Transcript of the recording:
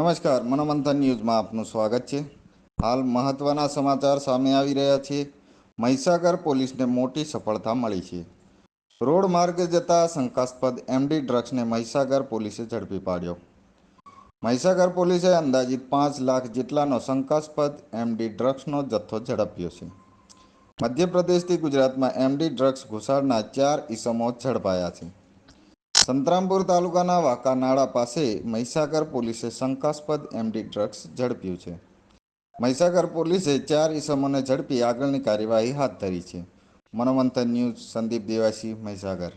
નમસ્કાર, મનોમંથન ન્યૂઝમાં આપનું સ્વાગત છે. હાલ મહત્વના સમાચાર સામે આવી રહ્યા છે. મહીસાગર પોલીસને મોટી સફળતા મળી છે. રોડ માર્ગે જતા શંકાસ્પદ એમડી ડ્રગ્સને મહીસાગર પોલીસે ઝડપી પાડ્યો. મહીસાગર પોલીસે અંદાજિત પાંચ લાખ જેટલાનો શંકાસ્પદ એમડી ડ્રગ્સનો જથ્થો ઝડપ્યો છે. મધ્યપ્રદેશથી ગુજરાતમાં એમડી ડ્રગ્સ ઘુસાડના ચાર ઈસમો ઝડપાયા છે. સંતરામપુર તાલુકાના વાંકાનાળા પાસે મહીસાગર પોલીસે શંકાસ્પદ એમડી ડ્રગ્સ ઝડપ્યું છે. મહીસાગર પોલીસે ચાર ઈસમોને ઝડપી આગળની કાર્યવાહી હાથ ધરી છે. મનોમંથન ન્યૂઝ સંદીપ દેવાસી, મહીસાગર.